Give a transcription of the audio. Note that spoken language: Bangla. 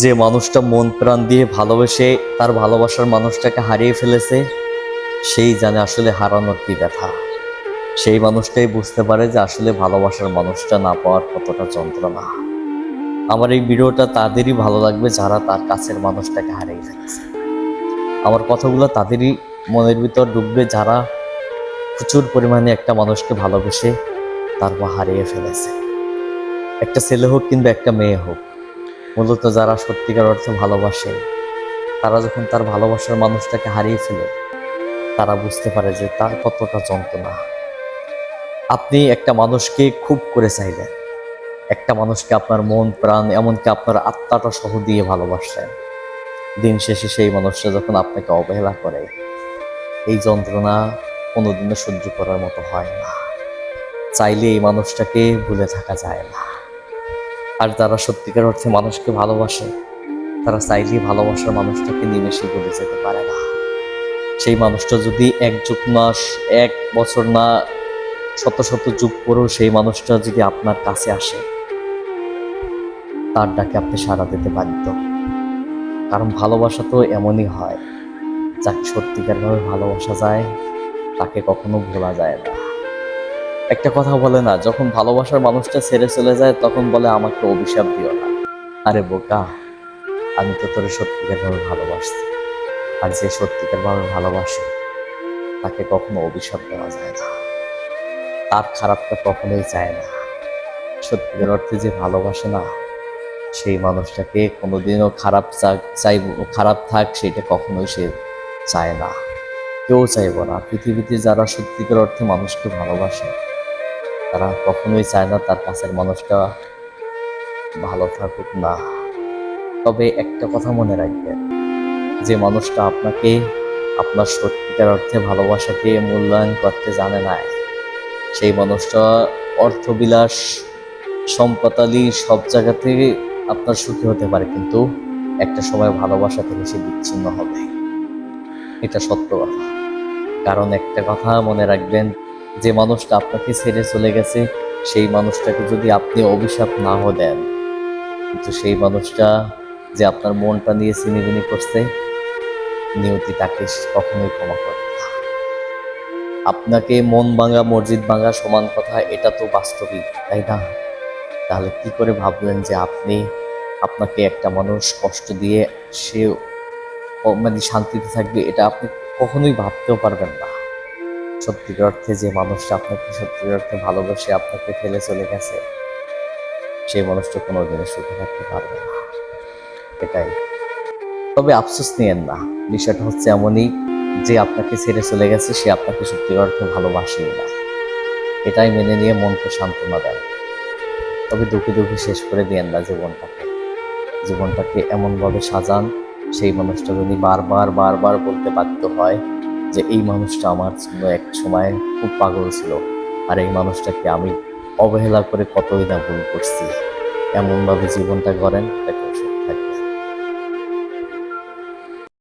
যে মানুষটা মন প্রাণ দিয়ে ভালোবেসে তার ভালোবাসার মানুষটাকে হারিয়ে ফেলেছে, সেই জানে আসলে হারানোর কি ব্যথা। সেই মানুষটাই বুঝতে পারে যে আসলে ভালোবাসার মানুষটা না পাওয়ার কতটা যন্ত্রণা। আমার এই ভিডিওটা তাদেরই ভালো লাগবে যারা তার কাছের মানুষটাকে হারিয়ে ফেলেছে। আমার কথাগুলো তাদেরই মনের ভিতর ডুববে যারা প্রচুর পরিমাণে একটা মানুষকে ভালোবেসে তারপর হারিয়ে ফেলেছে। একটা ছেলে হোক কিংবা একটা মেয়ে হোক মূলত যারা সত্যিকার অর্থে ভালোবাসে, তারা যখন তার ভালোবাসার মানুষটাকে হারিয়ে ফেলে, তারা বুঝতে পারে যে তার কতটা যন্ত্রণা। আপনি একটা মানুষকে খুব করে চাইলেন, একটা মানুষকে আপনার মন, প্রাণ, এমনকি আপনার আত্মাটা সহ দিয়ে ভালোবাসলেন। দিন শেষে সেই মানুষটা যখন আপনাকে অবহেলা করে, এই যন্ত্রণা কোনোদিনও সহ্য করার মতো হয় না। চাইলে এই মানুষটাকে ভুলে থাকা যায় না। আর যারা সত্যিকার অর্থে মানুষকে ভালোবাসে, তারা চাইলেই ভালোবাসার মানুষটাকে নিমেষে ভুলে যেতে পারে না। সেই মানুষটা যদি এক যুগ মাস এক বছর না, শত শত যুগ পরেও সেই মানুষটা যদি আপনার কাছে আসে, তার ডাকে আপনি সাড়া দিতে বাধ্য। কারণ ভালোবাসা তো এমনই হয়, যাকে সত্যিকারভাবে ভালোবাসা যায়, তাকে কখনো ভোলা যায় না। একটা কথা বলে না, যখন ভালোবাসার মানুষটা ছেড়ে চলে যায়, তখন বলে, আমাকে অভিশাপ দিও না। আরে বোকা, আমি তো তোরে সত্যিকারভাবে ভালোবাসছি, আর যে সত্যিকারভাবে ভালোবাসে, তাকে কখনো অভিশাপ দেওয়া যায় না। তার খারাপটা কখনোই চায় না। সত্যিকার অর্থে যে ভালোবাসে না, সেই মানুষটাকে কোনোদিনও খারাপ চাইব, খারাপ থাক, সেটা কখনোই সে চায় না। কেউ চাইব না। পৃথিবীতে যারা সত্যিকার অর্থে মানুষকে ভালোবাসে তারা কখনোই চায় না তার কাছের মানুষটা ভালো থাকুক না। তবে একটা কথা মনে রাখবেন, যে মানুষটা আপনাকে আপনার সত্যিকার অর্থে ভালোবাসাকে মূল্যায়ন করতে জানে না। সেই মানুষটা অর্থবিলাস সম্পতালি সব জায়গা থেকে আপনার সুখী হতে পারে, কিন্তু একটা সময় ভালোবাসা থেকে সে বিচ্ছিন্ন হবে। এটা সত্য কথা। কারণ একটা কথা মনে রাখবেন যে মানুষটা আপনাকে ছেড়ে চলে গেছে, সেই মানুষটাকে যদি আপনি অভিশাপ নাও দেন, কিন্তু সেই মানুষটা যে আপনার মনটা নিয়ে চিনিবিনি করছে, নিয়তি তাকে কখনোই ক্ষমা করবে না। আপনাকে মন ভাঙা, মসজিদ ভাঙা সমান কথা, এটা তো বাস্তবিক, তাই না? তাহলে কি করে ভাবলেন যে আপনি আপনাকে একটা মানুষ কষ্ট দিয়ে সে মানে শান্তিতে থাকবে, এটা আপনি কখনোই ভাবতেও পারবেন না। সত্যিকার অর্থে যে মানুষটা আপনাকে সত্যিকার অর্থে ভালোবেসে আপনাকে ফেলে চলে গেছে সেই মানুষটা কোনোদিনও সুখে থাকতে পারবে না। এটাই। তবে আফসোস নিয়েন না। বিষয়টা হচ্ছে এমনই যে আপনাকে ছেড়ে চলে গেছে, সে আপনাকে সত্যিকার অর্থে ভালোবাসেই না। এটাই মেনে নিয়ে মনকে সান্ত্বনা দেন। তবে দুঃখে দুঃখে শেষ করে দিয়েন না জীবনটাকে। জীবনটাকে এমনভাবে সাজান, সেই মানুষটা যদি বারবার বারবার বলতে বাধ্য হয় যে এই মানুষটা আমার জন্য এক সময় খুব পাগল ছিল আর এই মানুষটাকে আমি অবহেলা করে কতই না ভুল করছি। এমনভাবে জীবনটা করেন দেখো